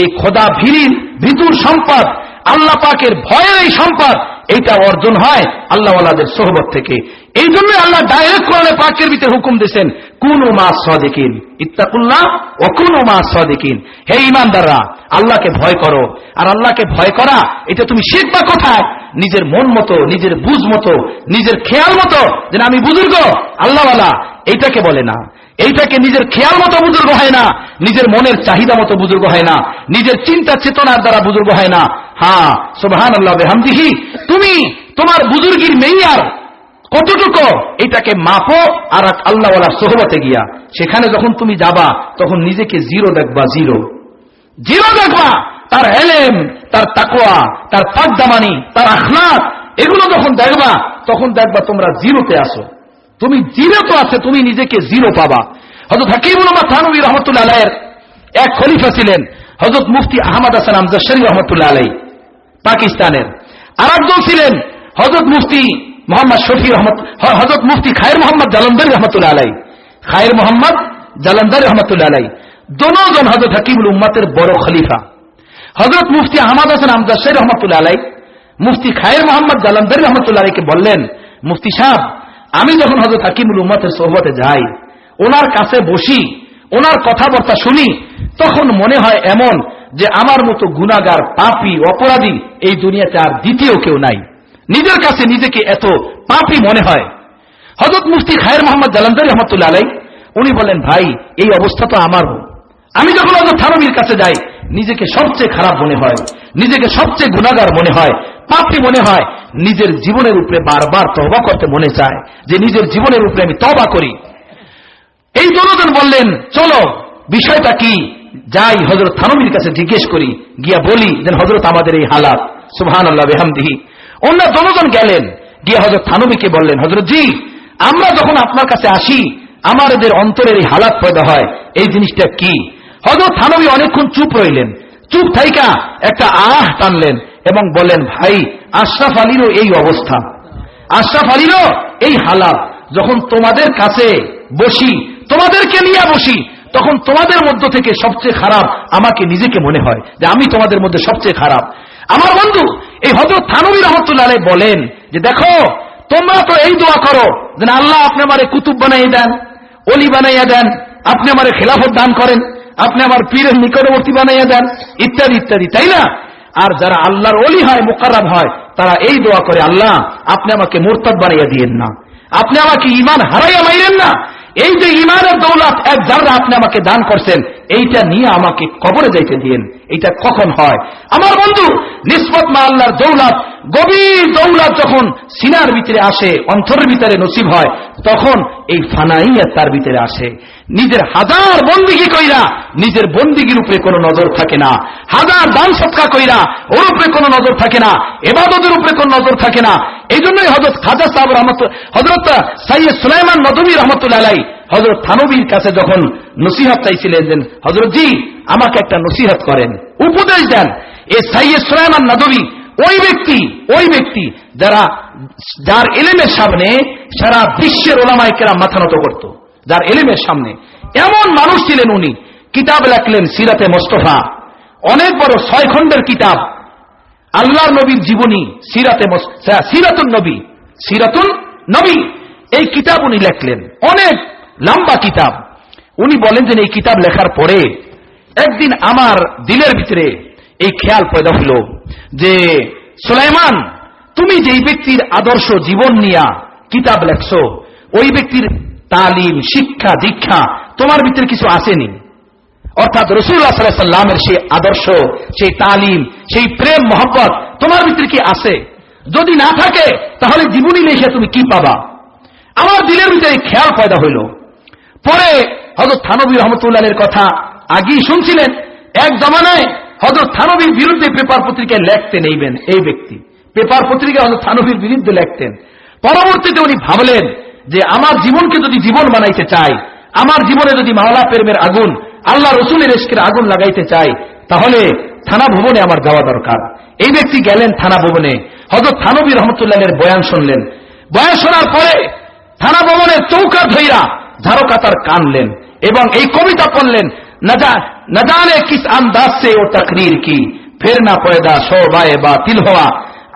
এই খোদা ভিরির ভিতুর সম্পদ আল্লাহ পাকের ভয়ের এই সম্পদ এইটা অর্জন হয় আল্লাহওয়ালাদের সোহবত থেকে। এই জন্য আল্লাহ ডাইরেক্ট কোরআনে পাকের ভিতরে হুকুম দিয়েছেন কোন মা সদিকিন। ইত্তাকুল্লাহ ও কোন মা সদিকিন। হে ইমানদাররা আল্লাহকে ভয় করো। আর আল্লাহকে ভয় করা এটা তুমি শিখবা কোথায়? নিজের মন মতো নিজের বুঝ মতো নিজের খেয়াল মতো যে না, আমি বুজুর্গ আল্লাহওয়ালা এইটাকে বলে না। এইটাকে নিজের খেয়াল মতো বুজুর্গ হয় না, নিজের মনের চাহিদা মতো বুজুর্গ হয় না, নিজের চিন্তা চেতনার দ্বারা বুজুর্গ হয় না। হ্যাঁ সোবাহান আল্লাহ বেহামদিহি, তুমি তোমার বুজুর্গির মেয়ার কতটুকু? এটাকে মাপো আর এক আল্লাহওয়ালার সোহবতে গিয়া। সেখানে যখন তুমি যাবা, তখন নিজেকে জিরো দেখবা, জিরো। জিরো দেখবা, তার এলেম, তার তাকোয়া তার পাকদামানি তার আখলাক, এগুলো যখন দেখবা, তখন দেখবা তোমরা জিরোতে আসো তুমি জিরো তো আছে, তুমি নিজেকে জিরো পাবা। হজরত হাকিমুল থানবী রহমতুল্লাহ আলাইয়ের এক খলিফা ছিলেন হজরত মুফতি আহমদ হাসান আমজাদ শরীফ রহমতুল্লাহ আলাই পাকিস্তানের। আর একজন ছিলেন হজরত মুফতি মোহাম্মদ শফি রহমত হজরত মুফতি খায়ের মোহাম্মদ জালন্দারি রহমতুল্লাহ আলাই খায়ের মোহাম্মদ জালন্দারি রহমতুল্লাহ আলাই দোনোজন হজরত হাকিমুল উম্মাতের বড় খলিফা। হজরত মুফতি আহমদ হাসান আমজাদ শরীফ রহমতুল্লাহ আলাই মুফতি খায়ের মোহাম্মদ জালন্দারি রহমতুল্লাহ আলাইকে বললেন, মুফতি সাহেব আমি যখন হজরত হাকিমুল উম্মতের সোহবতে যাই, ওনার কাছে বসি, ওনার কথাবার্তা শুনি, তখন মনে হয় এমন যে আমার মতো গুনাগার পাপি, অপরাধী এই দুনিয়াতে আর দ্বিতীয় কেউ নাই। নিজের কাছে নিজেকে এত পাপি মনে হয়। হজরত মুফতি খায়ের মোহাম্মদ জালান্দারি রহমতুল্লাহ আলাই উনি বলেন, ভাই, এই অবস্থা তো আমার। আমি যখন হজরত থানবীর কাছে যাই, নিজেকে সবচেয়ে খারাপ মনে হয়। নিজেকে সবচেয়ে গুণাগার মনে হয়, পাপি মনে হয়, নিজের জীবনের উপরে বারবার তবা করতে মনে চায়, যে নিজের জীবনের উপরে আমি তবা করি। এই দুজন বললেন, চলো, বিষয়টা কি? যাই হজরত থানবীর কাছে জিজ্ঞেস করি, গিয়া বলি যে হজরত আমাদের এই হালাত সুহান আল্লাহ বেহামদিহি। অন্য দুজন গেলেন, গিয়া হজরত থানবীকে বললেন হজরত জি, আমরা যখন আপনার কাছে আসি আমার আমাদের অন্তরের এই হালাত পয়দা হয়, এই জিনিসটা কি? হজরত থানবী অনেকক্ষণ চুপ রইলেন চুপ থাইকা একটা আহ টানলেন এবং বলেন ভাই, আশরাফ আলীরও এই অবস্থা। আশরাফ আলীরও এই হালাত যখন তোমাদের কাছে বসি, তোমাদেরকে নিয়ে বসি, তখন তোমাদের মধ্য থেকে সবচেয়ে খারাপ আমাকে নিজেকে মনে হয় যে আমি তোমাদের মধ্যে সবচেয়ে খারাপ। আমার বন্ধু, এই হজরত থানবী রহমতুল্লাহ বলেন যে, দেখো, তোমরা তো এই দোয়া করো যে, আল্লাহ আপনি আমারে কুতুব বানাইয়া দেন অলি বানাইয়া দেন, আপনি আমারে খেলাফত দান করেন। আপনি আমার পীরের নিকটবর্তী বানাইয়া দেন, ইত্যাদি ইত্যাদি, তাই না? আর যারা আল্লাহর অলি হয় মোকারাব হয়, তারা এই দোয়া করে, আল্লাহ, আপনি আমাকে মোরতাদ বানাইয়া দিয়েন না। আপনি আমাকে ইমান হারাইয়া মাইরেন না। এই যে ইমানের দৌলত, এক যারা আপনি আমাকে দান করছেন, এইটা নিয়ে আমাকে কবরে যাইতে দিয়েন। এইটা কখন হয়? আমার বন্ধু নিসবত মা আল্লাহর দৌলত গভীর দৌলত যখন সিনার ভিতরে আসে অন্তরের ভিতরে নসিব হয়, তখন এই ফানাইয়া তার ভিতরে আসে। নিজের হাজার বন্দিগি কইরা নিজের বন্দিগির উপরে কোনো নজর থাকে না। হাজার দান সৎকা কইরা ওর উপরে কোনো নজর থাকে না। এবাদতের উপরে কোনো নজর থাকে না। এই জন্যই হজরত খাজা সাহেব রহমত হজরত সাইয়দ সুলাইমান নদমী রহমতুল্লাহ হজরত থানবীর কাছে যখন নসিহত চাইছিলেন যে হজরত জি, আমাকে একটা নসিহত করেন, উপদেশ দেন। এ সাইয়দ সুলাইমান নদমী ওই ব্যক্তি ওই ব্যক্তি যারা, যার এলেমের সামনে সারা বিশ্বের ওলামায় কেরা মাথা নত করত। যার এলেমের সামনে। এমন মানুষ ছিলেন উনি। কিতাব লেখলেন সিরাতে মোস্তফা। অনেক বড় ছয় খণ্ডের কিতাব। আল্লাহর নবীর জীবনী সিরাতে মোস- সিরাতুন নবী সিরাতুন নবী। এই কিতাব উনি লেখলেন। অনেক লম্বা কিতাব। উনি বলেন যে এই কিতাব লেখার পরে একদিন আমার দিলের ভিতরে এই খেয়াল পয়দা হইল যে, সুলাইমান, তুমি যেই ব্যক্তির আদর্শ জীবন নিয়া কিতাব লেখছো, ওই ব্যক্তির তালিম, শিক্ষা, দীক্ষা তোমার ভিতরে কিছু আসেনি। অর্থাৎ রসুল্লাহ সাল্লামের সেই আদর্শ, সেই তালিম, সেই প্রেম, মহব্বত তোমার ভিতরে কি আছে? যদি না থাকে, তাহলে জীবনী লেখে তুমি কি পাবা? আমার দিলের ভিতরে খেয়াল পয়দা হইল। পরে হজরত থানবী রহমতুল্লাহের কথা আগেই শুনছিলেন। এক জমানায় হজরত থানবীর বিরুদ্ধে পেপার পত্রিকায় লেখতেন এইবেন এই ব্যক্তি। পেপার পত্রিকায় হজরত থানবীর বিরুদ্ধে লেখতেন। পরবর্তীতে উনি ভাবলেন যে আমার জীবনকে যদি জীবন বানাইতে চাই, আমার জীবনে যদি মাওলা প্রেমের আগুন, আল্লাহ রসুলের এসকের আগুন লাগাইতে চাই, তাহলে থানা ভবনে আমার যাওয়া দরকার। এই ব্যক্তি গেলেন থানা ভবনে। হজরত থানবী রহমতুল্লাহের বয়ান শুনলেন। বয়ান শোনার পরে থানা ভবনের চৌকা ধৈরা ধারকাতার কানলেন এবং এই কবিতা পড়লেন न जाने किस अंदाज से वो तकरीर की फिर ना पैदा शोबाए बातिल हुआ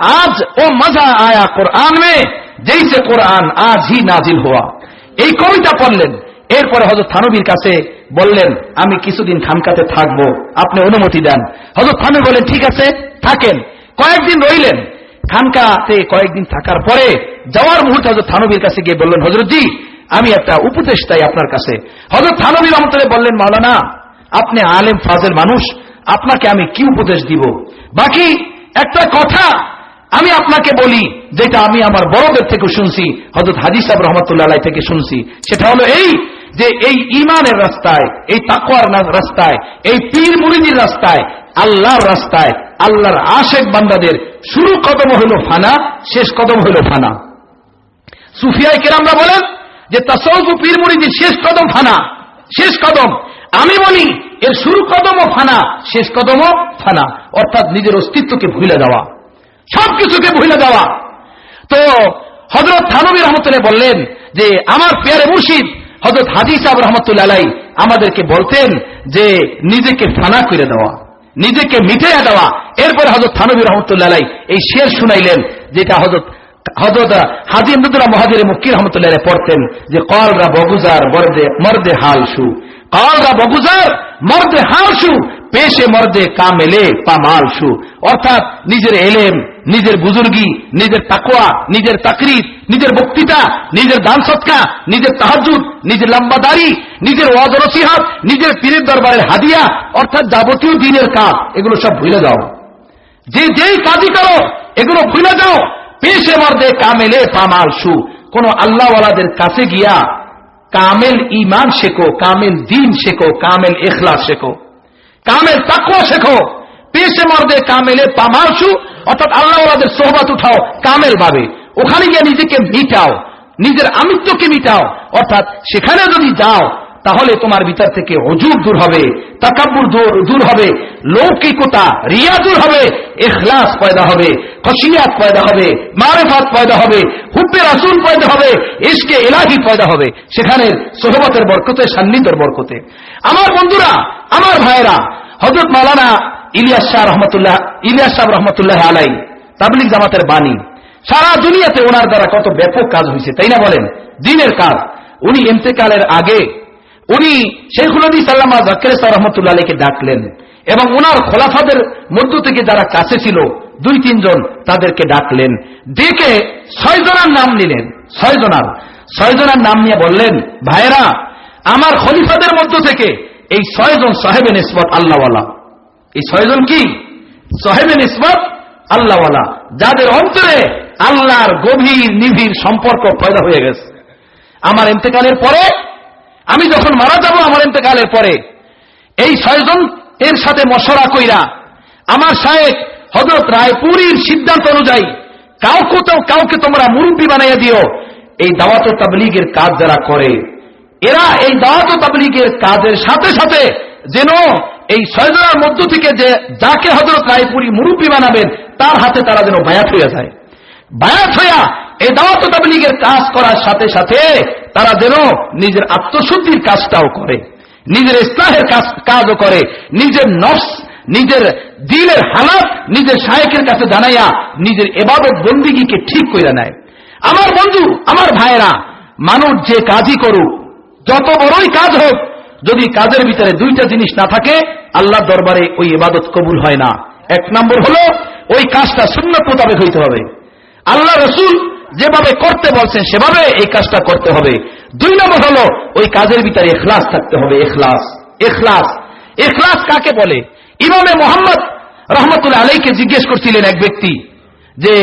आज वो मजा आया कुरान में जैसे কোরআন আজ হি নাজিল হওয়া এই কবিতা পড়লেন এরপরে হজরত থানবীর কাছে বললেন আমি কিছুদিন খানকাতে থাকবো আপনি অনুমতি দেন হজরত থানবী বললেন ঠিক আছে থাকেন কয়েকদিন রইলেন খানকাতে কয়েকদিন থাকার পরে যাওয়ার মুহূর্তে হজরত থানবীর কাছে গিয়ে বললেন হজরতজি আমি একটা উপদেশ চাই আপনার কাছে হজরত থানবী রহমতুল্লাহ বললেন মাওলানা আপনি আলেম, ফাজেল মানুষ, আপনাকে আমি কি উপদেশ দিব? বাকি একটা কথা আমি আপনাকে বলি, যেটা আমি আমার বড়দের থেকে শুনছি হজরত হাজি সাহেব রহমতুল্লাহ থেকে শুনছি। সেটা হলো এই যে এই ইমানের রাস্তায়, এই তাকুয়ার রাস্তায়, এই পীর মুরিদির রাস্তায়, আল্লাহর রাস্তায়, আল্লাহর আশেক বান্দাদের শুরু কদম হইল ফানা, শেষ কদম হইল ফানা। সুফিয়াই কেরামরা বলেন যে তসৌফ পীর মুরিদির শেষ কদম ফানা, শেষ কদম। আমি বলি, এর শুরু কদমও ফানা, শেষ কদমও ফানা, অর্থাৎ নিজের অস্তিত্বকে ভুলে দেওয়া সবকিছুকে ভুলে দেওয়া তো হজরত থানবী রহমতুল্লাহ বললেন যে, আমার পেয়ারে মুর্শিদ হজরত হাজি সাহেব রহমতুল্লাহ আমাদেরকে বলতেন যে, নিজেকে ফানা করে দেওয়া, নিজেকে মিটে দেওয়া। এরপরে হজরত থানবী রহমতুল্লাহ এই শের শুনাইলেন, যেটা হজরত হজরত হাজি ইমদুল্লাহ মহাজির মুক্কি রহমতুল্লাহ পড়তেন যে কলরা বগুজার মর্দে হাল হালসু মর্দে হালসু পেশে মর্দে কামেলে পামালসু অর্থাৎ নিজের এলেম, নিজের বুজুর্গি, নিজের তাকুয়া নিজের তাকরির, নিজের বক্তৃতা, নিজের দান সৎকা, নিজের তাহাজুদ নিজের লম্বাদারি নিজের ওয়াজরসিহাত নিজের পীরের দরবারের হাদিয়া, অর্থাৎ যাবতীয় দিনের কাজ, এগুলো সব ভুলে যাও। যে যেই কাজই করো, এগুলো ভুলে যাও। পেশে মর্দে কামেলে পামাল সু কোন আল্লাহওয়ালাদের কাছে গিয়া কামেল ইমান শেখো, কামেল দিন শেখো, কামেল এখলাস শেখো। কামেল তাকুয়া শেখো। পেশে মর্দে কামেলে পামালসু অর্থাৎ আল্লাহদের সোহবাত উঠাও কামেল ভাবে। ওখানে গিয়ে নিজেকে মিটাও, নিজের আমিত্বকে মিটাও, অর্থাৎ সেখানে যদি যাও তাহলে তোমার ভিতর থেকে অজুব দূর হবে, তাকাব্বুর দূর হবে, লৌকিকতা, রিয়া দূর হবে এখলাস পয়দা হবে, খসিয়াত পয়দা হবে, মারেফাত পয়দা হবে, হুব্বে রাসুল পয়দা হবে, ইশকে এলাহি পয়দা হবে সেখানে সোহবতের বরকতে, সান্নিধ্যের বরকতে। আমার বন্ধুরা, আমার ভাইয়েরা হজরত মালানা ইলিয়াস শাহ রহমতুল্লাহ, ইলিয়াস সাহ রহমতুল্লাহ আলাই তাবলিক জামাতের বাণী। সারা দুনিয়াতে ওনার দ্বারা কত ব্যাপক কাজ হয়েছে তাই না বলেন? দিনের কাজ। উনি এন্তেকালের আগে উনি শেখুল নদী সাল্লামা জাকের রহমতুল্লাহ আলীকে ডাকলেন। এবং ওনার খোলাফাদের মধ্য থেকে যারা কাছে ছিল, দুই তিনজন তাদেরকে ডাকলেন। ডেকে ছয় জনার নাম নিলেন। ছয় জনার। ছয় জনার নাম নিয়ে বললেন ভাইরা আমার খলিফাদের মধ্য থেকে এই ছয়জন সাহেবের নিসবত আল্লাহওয়ালা। এই ছয়জন কি? সাহেবের নিসবত আল্লাহওয়ালা। যাদের অন্তরে আল্লাহর গভীর, নিবিড় সম্পর্ক পয়দা হয়ে গেছে। আমার ইন্তেকালের পরে আমি যখন মারা যাব আমার ইন্তেকালের পরে, এই ছয়জন এর সাথে মশলা কইরা, আমার সাহেব হজরত রায়পুরীর সিদ্ধান্ত অনুযায়ী কাউকে তো, কাউকে তোমরা মুরব্বী বানাইয়া দিও, এই দাওয়াত তাবলিগের কাজ যারা করে, এরা এই দাওয়াত তাবলিগের কাজের সাথে সাথে যেন এই ছয়জনের মধ্য থেকে যে, যাকে হজরত রায়পুরী মুরব্বী বানাবেন, তার হাতে তারা যেন বায়াত হইয়া যায়। বায়াত হইয়া এই দাওয়াত তাবলিগের কাজ করার সাথে সাথে তারা যেন নিজের আত্মশুদ্ধির কাজটাও করে, নিজের ইসলাহের কাজও করে, নিজের নফস, নিজের দিলের হালাত নিজের শায়েকের কাছে জানাইয়া নিজের এবাদত বন্দিগিকে ঠিক করে নেয়। আমার বন্ধু, আমার ভাইয়েরা, মানুষ যে কাজই করুক, যত বড়ই কাজ হোক, যদি কাজের ভিতরে দুইটা জিনিস না থাকে আল্লাহ দরবারে ওই এবাদত কবুল হয় না। এক নম্বর হলো, ওই কাজটা শূন্য মোতাবেক হইতে হবে। আল্লাহ রসুল যেভাবে করতে বলছেন, সেভাবে এই কাজটা করতে হবে। দুই নম্বর হলো, ওই কাজের ভিতরে এখলাস থাকতে হবে, এখলাস এখলাস। এখলাস কাকে বলে? ইমামে মোহাম্মদ রহমতুল্লাহ আলাইকে জিজ্ঞেস করছিলেন এক ব্যক্তি যে